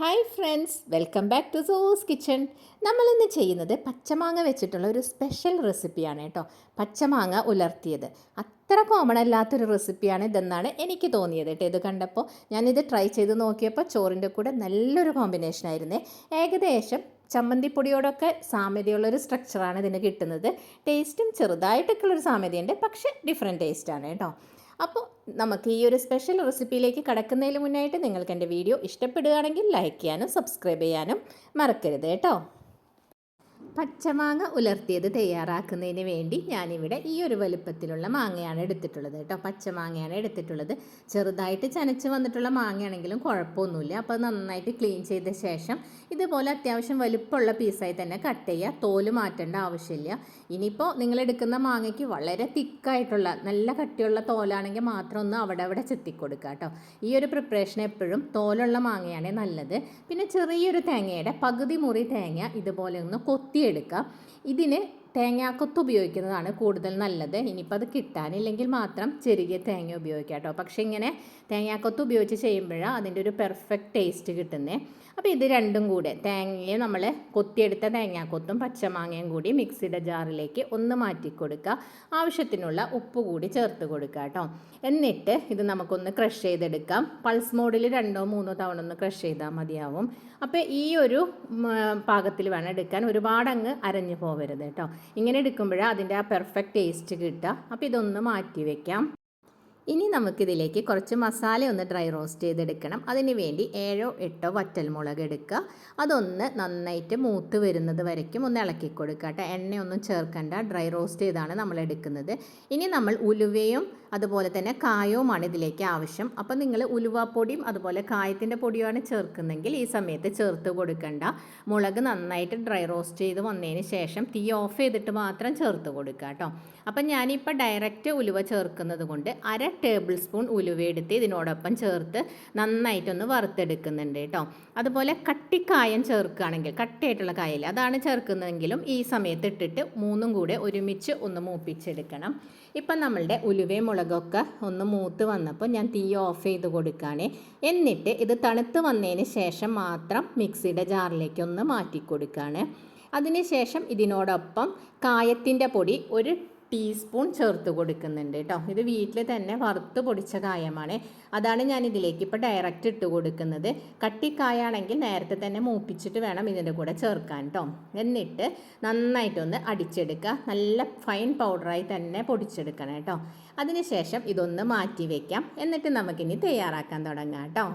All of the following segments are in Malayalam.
Hi friends welcome back to sauce kitchen നമ്മളിന്ന് ചെയ്യുന്നത് പച്ചമാങ്ങ വെച്ചിട്ടുള്ള ഒരു സ്പെഷ്യൽ റെസിപ്പിയാണ് കേട്ടോ. പച്ചമാങ്ങ ഉലർത്തിയത്. അത്ര കോമൺ അല്ലാത്തൊരു റെസിപ്പിയാണ് ഇതെന്നാണ് എനിക്ക് തോന്നിയത് കേട്ടോ. ഇത് കണ്ടപ്പോൾ ഞാനിത് ട്രൈ ചെയ്ത് നോക്കിയപ്പോൾ ചോറിന്റെ കൂടെ നല്ലൊരു കോമ്പിനേഷൻ ആയിരുന്നു. ഏകദേശം ചമ്മന്തിപ്പൊടിയോടൊക്കെ സാമ്യതയുള്ളൊരു സ്ട്രക്ചറാണ് ഇതിന് കിട്ടുന്നത്. ടേസ്റ്റും ചെറുതായിട്ടൊക്കെ ഉള്ളൊരു സാമ്യതയുണ്ട്. പക്ഷേ ഡിഫറെന്റ് ടേസ്റ്റാണ് കേട്ടോ. അപ്പോൾ നമുക്ക് ഈ ഒരു സ്പെഷ്യൽ റെസിപ്പിയിലേക്ക് കടക്കുന്നതിന് മുന്നായിട്ട് നിങ്ങൾക്ക് എന്റെ വീഡിയോ ഇഷ്ടപ്പെടുകയാണെങ്കിൽ ലൈക്ക് ചെയ്യാനും സബ്സ്ക്രൈബ് ചെയ്യാനും മറക്കരുത് കേട്ടോ. പച്ചമാങ്ങ ഉലർത്തിയത് തയ്യാറാക്കുന്നതിന് വേണ്ടി ഞാനിവിടെ ഈ ഒരു വലുപ്പത്തിലുള്ള മാങ്ങയാണ് എടുത്തിട്ടുള്ളത് കേട്ടോ. പച്ചമാങ്ങയാണ് എടുത്തിട്ടുള്ളത്. ചെറുതായിട്ട് ചനച്ച് വന്നിട്ടുള്ള മാങ്ങയാണെങ്കിലും കുഴപ്പമൊന്നുമില്ല. അപ്പോൾ നന്നായിട്ട് ക്ലീൻ ചെയ്ത ശേഷം ഇതുപോലെ അത്യാവശ്യം വലുപ്പമുള്ള പീസായി തന്നെ കട്ട് ചെയ്യുക. തോൽ മാറ്റേണ്ട ആവശ്യമില്ല. ഇനിയിപ്പോൾ നിങ്ങൾ എടുക്കുന്ന മാങ്ങയ്ക്ക് വളരെ തിക്കായിട്ടുള്ള നല്ല കട്ടിയുള്ള തോലാണെങ്കിൽ മാത്രം ഒന്ന് അവിടെ അവിടെ ചെത്തിക്കൊടുക്കുക കേട്ടോ. ഈ ഒരു പ്രിപ്പറേഷൻ എപ്പോഴും തോലുള്ള മാങ്ങയാണ് നല്ലത്. പിന്നെ ചെറിയൊരു തേങ്ങയുടെ പകുതി മുറി തേങ്ങ ഇതുപോലെ ഒന്ന് കൊത്തിയെടുക്കുക ഇതിന് തേങ്ങാക്കൊത്ത് ഉപയോഗിക്കുന്നതാണ് കൂടുതൽ നല്ലത്. ഇനിയിപ്പോൾ അത് കിട്ടാനില്ലെങ്കിൽ മാത്രം ചെറിയ തേങ്ങ ഉപയോഗിക്കുക കേട്ടോ. പക്ഷേ ഇങ്ങനെ തേങ്ങാക്കൊത്ത് ഉപയോഗിച്ച് ചെയ്യുമ്പോഴാണ് അതിന്റെ ഒരു പെർഫെക്റ്റ് ടേസ്റ്റ് കിട്ടുന്നത് അപ്പോൾ ഇത് രണ്ടും കൂടെ തേങ്ങയെ നമ്മൾ കൊത്തിയെടുത്ത തേങ്ങാക്കൊത്തും പച്ചമാങ്ങയും കൂടി മിക്സിയുടെ ജാറിലേക്ക് ഒന്ന് മാറ്റി കൊടുക്കുക ആവശ്യത്തിനുള്ള ഉപ്പ് കൂടി ചേർത്ത് കൊടുക്കുക കേട്ടോ. എന്നിട്ട് ഇത് നമുക്കൊന്ന് ക്രഷ് ചെയ്തെടുക്കാം. പൾസ് മോഡിൽ രണ്ടോ മൂന്നോ തവണ ഒന്ന് ക്രഷ് ചെയ്താൽ മതിയാവും. അപ്പോൾ ഈ ഒരു പാകത്തിൽ വേണം എടുക്കാൻ. ഒരുപാട് അങ്ങ് അരഞ്ഞു പോകരുത് കേട്ടോ. ഇങ്ങനെ എടുക്കുമ്പോൾ അതിന്റെ ആ പെർഫെക്റ്റ് ടേസ്റ്റ് കിട്ടുക. അപ്പോൾ ഇതൊന്ന് മാറ്റി വെക്കാം. ഇനി നമുക്കിതിലേക്ക് കുറച്ച് മസാല ഒന്ന് ഡ്രൈ റോസ്റ്റ് ചെയ്തെടുക്കണം. അതിന് വേണ്ടി ഏഴോ എട്ടോ വറ്റൽമുളക് എടുക്കുക. അതൊന്ന് നന്നായിട്ട് മൂത്ത് വരുന്നത് വരയ്ക്കും. ഒന്ന് ഇളക്കി കൊടുക്കുക കേട്ടോ. എണ്ണയൊന്നും ചേർക്കണ്ട. ഡ്രൈ റോസ്റ്റ് ചെയ്താണ് നമ്മൾ എടുക്കുന്നത്. ഇനി നമ്മൾ ഉലുവയും അതുപോലെ തന്നെ കായവുമാണ് ഇതിലേക്ക് ആവശ്യം. അപ്പം നിങ്ങൾ ഉലുവാപ്പൊടിയും അതുപോലെ കായത്തിന്റെ പൊടിയുമാണ് ചേർക്കുന്നെങ്കിൽ ഈ സമയത്ത് ചേർത്ത് കൊടുക്കേണ്ട. മുളക് നന്നായിട്ട് ഡ്രൈ റോസ്റ്റ് ചെയ്ത് വന്നതിന് ശേഷം തീ ഓഫ് ചെയ്തിട്ട് മാത്രം ചേർത്ത് കൊടുക്കുക കേട്ടോ. അപ്പം ഞാനിപ്പോൾ ഡയറക്റ്റ് ഉലുവ ചേർക്കുന്നത് കൊണ്ട് അര ടേബിൾ സ്പൂൺ ഉലുവ എടുത്ത് ഇതിനോടൊപ്പം ചേർത്ത് നന്നായിട്ടൊന്ന് വറുത്തെടുക്കുന്നുണ്ട് കേട്ടോ. അതുപോലെ കട്ടിക്കായം ചേർക്കുകയാണെങ്കിൽ കട്ടിയായിട്ടുള്ള കായൽ അതാണ് ചേർക്കുന്നതെങ്കിലും ഈ സമയത്ത് ഇട്ടിട്ട് മൂന്നും കൂടെ ഒരുമിച്ച് ഒന്ന് മൂപ്പിച്ചെടുക്കണം. ഇപ്പം നമ്മളുടെ ഉലുവേ മുളകൊക്കെ ഒന്ന് മൂത്ത് വന്നപ്പോൾ ഞാൻ തീ ഓഫ് ചെയ്ത് കൊടുക്കുകയാണ്. എന്നിട്ട് ഇത് തണുത്ത് വന്നതിന് ശേഷം മാത്രം മിക്സിയുടെ ജാറിലേക്ക് ഒന്ന് മാറ്റി കൊടുക്കുകയാണ്. അതിനുശേഷം ഇതിനോടൊപ്പം കായത്തിന്റെ പൊടി ഒരു ടീസ്പൂൺ ചേർത്ത് കൊടുക്കുന്നുണ്ട് കേട്ടോ. ഇത് വീട്ടിൽ തന്നെ വറുത്ത് പൊടിച്ച കായമാണ്. അതാണ് ഞാൻ ഇതിലേക്ക് ഇപ്പോൾ ഡയറക്റ്റ് ഇട്ട് കൊടുക്കുന്നത്. കട്ടിക്കായാണെങ്കിൽ നേരത്തെ തന്നെ മൂപ്പിച്ചിട്ട് വേണം ഇതിന്റെ കൂടെ ചേർക്കാൻ കേട്ടോ എന്നിട്ട് നന്നായിട്ടൊന്ന് അടിച്ചെടുക്കുക. നല്ല ഫൈൻ പൗഡറായി തന്നെ പൊടിച്ചെടുക്കണം കേട്ടോ. അതിനുശേഷം ഇതൊന്ന് മാറ്റി വയ്ക്കാം എന്നിട്ട് നമുക്കിനി തയ്യാറാക്കാൻ തുടങ്ങാം കേട്ടോ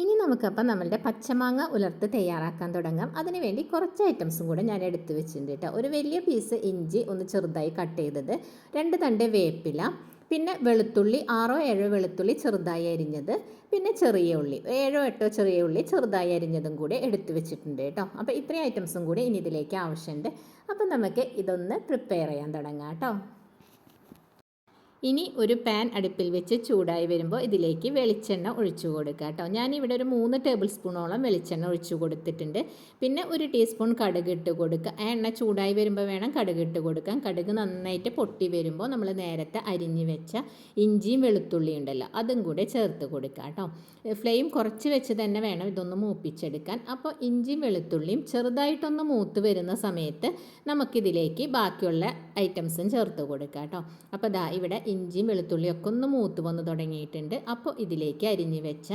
ഇനി നമുക്കപ്പം നമ്മളുടെ പച്ചമാങ്ങ ഉലർത്ത് തയ്യാറാക്കാൻ തുടങ്ങാം. അതിനുവേണ്ടി കുറച്ച് ഐറ്റംസും കൂടെ ഞാൻ എടുത്തു വെച്ചിട്ടുണ്ട് കേട്ടോ. ഒരു വലിയ പീസ് ഇഞ്ചി ഒന്ന് ചെറുതായി കട്ട് ചെയ്തത്. രണ്ട് തണ്ട് വേപ്പില. പിന്നെ വെളുത്തുള്ളി ആറോ ഏഴോ വെളുത്തുള്ളി ചെറുതായി അരിഞ്ഞത്. പിന്നെ ചെറിയ ഉള്ളി. ഏഴോ എട്ടോ ചെറിയ ഉള്ളി ചെറുതായി അരിഞ്ഞതും കൂടി എടുത്തു വെച്ചിട്ടുണ്ട് കേട്ടോ. അപ്പോൾ ഇത്രയും ഐറ്റംസും കൂടി ഇനി ഇതിലേക്ക് ആവശ്യമുണ്ട്. അപ്പം നമുക്ക് ഇതൊന്ന് പ്രിപ്പയർ ചെയ്യാൻ തുടങ്ങാം കേട്ടോ. ഇനി ഒരു പാൻ അടുപ്പിൽ വെച്ച് ചൂടായി വരുമ്പോൾ ഇതിലേക്ക് വെളിച്ചെണ്ണ ഒഴിച്ചു കൊടുക്കുക കേട്ടോ. ഞാനിവിടെ ഒരു മൂന്ന് ടേബിൾ സ്പൂണോളം വെളിച്ചെണ്ണ ഒഴിച്ചു കൊടുത്തിട്ടുണ്ട്. പിന്നെ ഒരു ടീസ്പൂൺ കടുക് ഇട്ട് കൊടുക്കുക. ആ എണ്ണ ചൂടായി വരുമ്പോൾ വേണം കടുക് ഇട്ട് കൊടുക്കാൻ. കടുക് നന്നായിട്ട് പൊട്ടി വരുമ്പോൾ നമ്മൾ നേരത്തെ അരിഞ്ഞു വെച്ച ഇഞ്ചിയും വെളുത്തുള്ളിയും ഉണ്ടല്ലോ അതും കൂടെ ചേർത്ത് കൊടുക്കുക കേട്ടോ. ഫ്ലെയിം കുറച്ച് വെച്ച് തന്നെ വേണം ഇതൊന്ന് മൂപ്പിച്ചെടുക്കാൻ. അപ്പോൾ ഇഞ്ചിയും വെളുത്തുള്ളിയും ചെറുതായിട്ടൊന്ന് മൂത്ത് വരുന്ന സമയത്ത് നമുക്കിതിലേക്ക് ബാക്കിയുള്ള ഐറ്റംസും ചേർത്ത് കൊടുക്കുക കേട്ടോ. അപ്പോൾ ദാ ഇവിടെ ഇഞ്ചിയും വെളുത്തുള്ളിയും ഒക്കെ ഒന്ന് മൂത്ത് വന്ന് തുടങ്ങിയിട്ടുണ്ട്. അപ്പോൾ ഇതിലേക്ക് അരിഞ്ഞു വെച്ച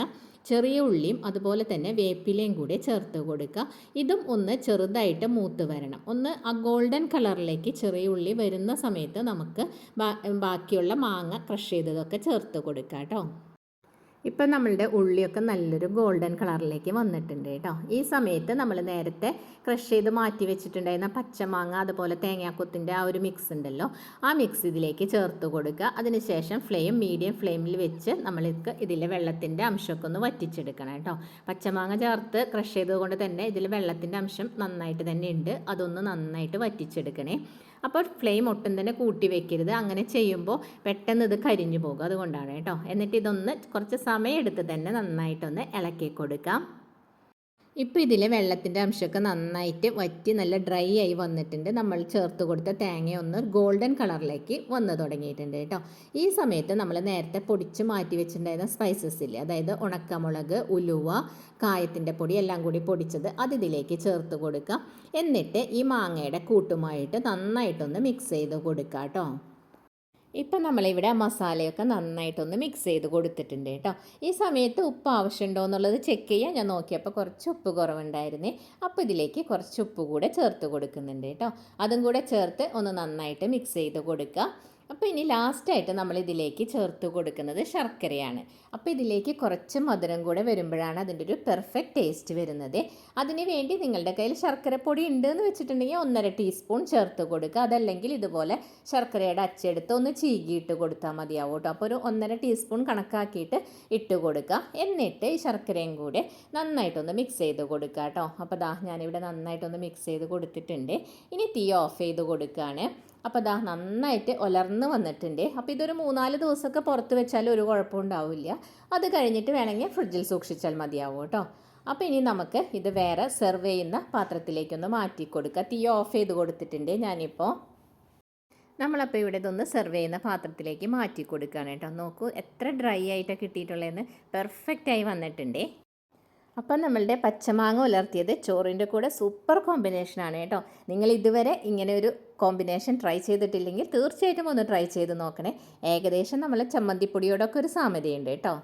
ചെറിയ ഉള്ളിയും അതുപോലെ തന്നെ വേപ്പിലയും കൂടി ചേർത്ത് കൊടുക്കുക. ഇതും ഒന്ന് ചെറുതായിട്ട് മൂത്ത് വരണം. ഒന്ന് ആ ഗോൾഡൻ കളറിലേക്ക് ചെറിയ ഉള്ളി വരുന്ന സമയത്ത് നമുക്ക് ബാക്കിയുള്ള മാങ്ങ ക്രഷ് ചെയ്തതൊക്കെ ചേർത്ത് കൊടുക്കാം കേട്ടോ. ഇപ്പം നമ്മളുടെ ഉള്ളിയൊക്കെ നല്ലൊരു ഗോൾഡൻ കളറിലേക്ക് വന്നിട്ടുണ്ട് കേട്ടോ ഈ സമയത്ത് നമ്മൾ നേരത്തെ ക്രഷ് ചെയ്ത് മാറ്റി വെച്ചിട്ടുണ്ടായിരുന്ന പച്ചമാങ്ങ അതുപോലെ തേങ്ങാക്കൊത്തിന്റെ ആ ഒരു മിക്സ് ഉണ്ടല്ലോ ആ മിക്സ് ഇതിലേക്ക് ചേർത്ത് കൊടുക്കുക. അതിനുശേഷം ഫ്ലെയിം മീഡിയം ഫ്ലെയിമിൽ വെച്ച് നമ്മൾക്ക് ഇതിലെ വെള്ളത്തിന്റെ അംശമൊക്കെ ഒന്ന് വറ്റിച്ചെടുക്കണം കേട്ടോ പച്ചമാങ്ങ ചേർത്ത് ക്രഷ് ചെയ്തതുകൊണ്ട് തന്നെ ഇതിൽ വെള്ളത്തിന്റെ അംശം നന്നായിട്ട് തന്നെ ഉണ്ട്. അതൊന്ന് നന്നായിട്ട് വറ്റിച്ചെടുക്കണേ. അപ്പോൾ ഫ്ലെയിം ഒട്ടും തന്നെ കൂട്ടി വെക്കരുത്. അങ്ങനെ ചെയ്യുമ്പോൾ പെട്ടെന്ന് ഇത് കരിഞ്ഞു പോകും. അതുകൊണ്ടാണ് കേട്ടോ. എന്നിട്ട് ഇതൊന്ന് കുറച്ച് സമയം സമയമെടുത്ത് തന്നെ നന്നായിട്ടൊന്ന് ഇളക്കി കൊടുക്കാം. ഇപ്പോൾ ഇതിൽ വെള്ളത്തിന്റെ അംശമൊക്കെ നന്നായിട്ട് വറ്റി നല്ല ഡ്രൈ ആയി വന്നിട്ടുണ്ട്. നമ്മൾ ചേർത്ത് കൊടുത്ത തേങ്ങ ഒന്ന് ഗോൾഡൻ കളറിലേക്ക് വന്ന് തുടങ്ങിയിട്ടുണ്ട് കേട്ടോ. ഈ സമയത്ത് നമ്മൾ നേരത്തെ പൊടിച്ച് മാറ്റി വെച്ചിട്ടുണ്ടായിരുന്ന സ്പൈസസ് ഇല്ലേ? അതായത് ഉണക്കമുളക് ഉലുവ കായത്തിന്റെ പൊടി എല്ലാം കൂടി പൊടിച്ചത് അത് ഇതിലേക്ക് ചേർത്ത് കൊടുക്കുക എന്നിട്ട് ഈ മാങ്ങയുടെ കൂട്ടുമായിട്ട് നന്നായിട്ടൊന്ന് മിക്സ് ചെയ്ത് കൊടുക്കുക കേട്ടോ. ഇപ്പം നമ്മളിവിടെ മസാലയൊക്കെ നന്നായിട്ടൊന്ന് മിക്സ് ചെയ്ത് കൊടുത്തിട്ടുണ്ട് കേട്ടോ. ഈ സമയത്ത് ഉപ്പ് ആവശ്യമുണ്ടോ എന്നുള്ളത് ചെക്ക് ചെയ്യാൻ ഞാൻ നോക്കിയപ്പോൾ കുറച്ച് ഉപ്പ് കുറവുണ്ടായിരുന്നേ. അപ്പോൾ ഇതിലേക്ക് കുറച്ച് ഉപ്പ് കൂടെ ചേർത്ത് കൊടുക്കുന്നുണ്ട് കേട്ടോ. അതും കൂടെ ചേർത്ത് ഒന്ന് നന്നായിട്ട് മിക്സ് ചെയ്ത് കൊടുക്കുക. അപ്പോൾ ഇനി ലാസ്റ്റായിട്ട് നമ്മൾ ഇതിലേക്ക് ചേർത്ത് കൊടുക്കുന്നത് ശർക്കരയാണ്. അപ്പോൾ ഇതിലേക്ക് കുറച്ച് മധുരം കൂടെ വരുമ്പോഴാണ് അതിന്റെ ഒരു പെർഫെക്റ്റ് ടേസ്റ്റ് വരുന്നത്. അതിന് വേണ്ടി നിങ്ങളുടെ കയ്യിൽ ശർക്കരപ്പൊടി ഉണ്ടെന്ന് വെച്ചിട്ടുണ്ടെങ്കിൽ ഒന്നര ടീസ്പൂൺ ചേർത്ത് കൊടുക്കുക. അതല്ലെങ്കിൽ ഇതുപോലെ ശർക്കരയുടെ അച്ചെടുത്ത് ഒന്ന് ചീകിയിട്ട് കൊടുത്താൽ മതിയാവും കേട്ടോ. അപ്പോൾ ഒരു ഒന്നര ടീസ്പൂൺ കണക്കാക്കിയിട്ട് ഇട്ട് കൊടുക്കുക. എന്നിട്ട് ഈ ശർക്കരയും കൂടെ നന്നായിട്ടൊന്ന് മിക്സ് ചെയ്ത് കൊടുക്കുക കേട്ടോ. അപ്പോൾ ദാ ഞാനിവിടെ നന്നായിട്ടൊന്ന് മിക്സ് ചെയ്ത് കൊടുത്തിട്ടുണ്ട്. ഇനി തീ ഓഫ് ചെയ്ത് കൊടുക്കുകയാണ്. അപ്പോൾ ഇതാ നന്നായിട്ട് ഒലർന്ന് വന്നിട്ടുണ്ട്. അപ്പോൾ ഇതൊരു മൂന്നാൽ ദിവസമൊക്കെ പുറത്ത് വെച്ചാൽ ഒരു കുഴപ്പം ഉണ്ടാവില്ല. അത് കഴിഞ്ഞിട്ട് വേണമെങ്കിൽ ഫ്രിഡ്ജിൽ സൂക്ഷിച്ചാൽ മതിയാവും കേട്ടോ. അപ്പോൾ ഇനി നമുക്ക് ഇത് വേറെ സെർവ് ചെയ്യുന്ന പാത്രത്തിലേക്കൊന്ന് മാറ്റി കൊടുക്കുക തീ ഓഫ് ചെയ്ത് കൊടുത്തിട്ടുണ്ട് ഞാനിപ്പോൾ നമ്മളപ്പോൾ ഇവിടെ ഇതൊന്ന് സെർവ് ചെയ്യുന്ന പാത്രത്തിലേക്ക് മാറ്റി കൊടുക്കുകയാണ് കേട്ടോ. നോക്കൂ എത്ര ഡ്രൈ ആയിട്ടാണ് കിട്ടിയിട്ടുള്ളതെന്ന്. പെർഫെക്റ്റായി വന്നിട്ടുണ്ടേ. അപ്പം നമ്മളുടെ പച്ചമാങ്ങ ഉലർത്തിയത് ചോറിന്റെ കൂടെ സൂപ്പർ കോമ്പിനേഷനാണ് കേട്ടോ. നിങ്ങൾ ഇതുവരെ ഇങ്ങനെ ഒരു കോമ്പിനേഷൻ ട്രൈ ചെയ്തിട്ടില്ലെങ്കിൽ തീർച്ചയായിട്ടും ഒന്ന് ട്രൈ ചെയ്ത് നോക്കണേ. ഏകദേശം നമ്മൾ ചമ്മന്തിപ്പൊടിയോടൊക്കെ ഒരു സാമ്യതയുണ്ട് കേട്ടോ.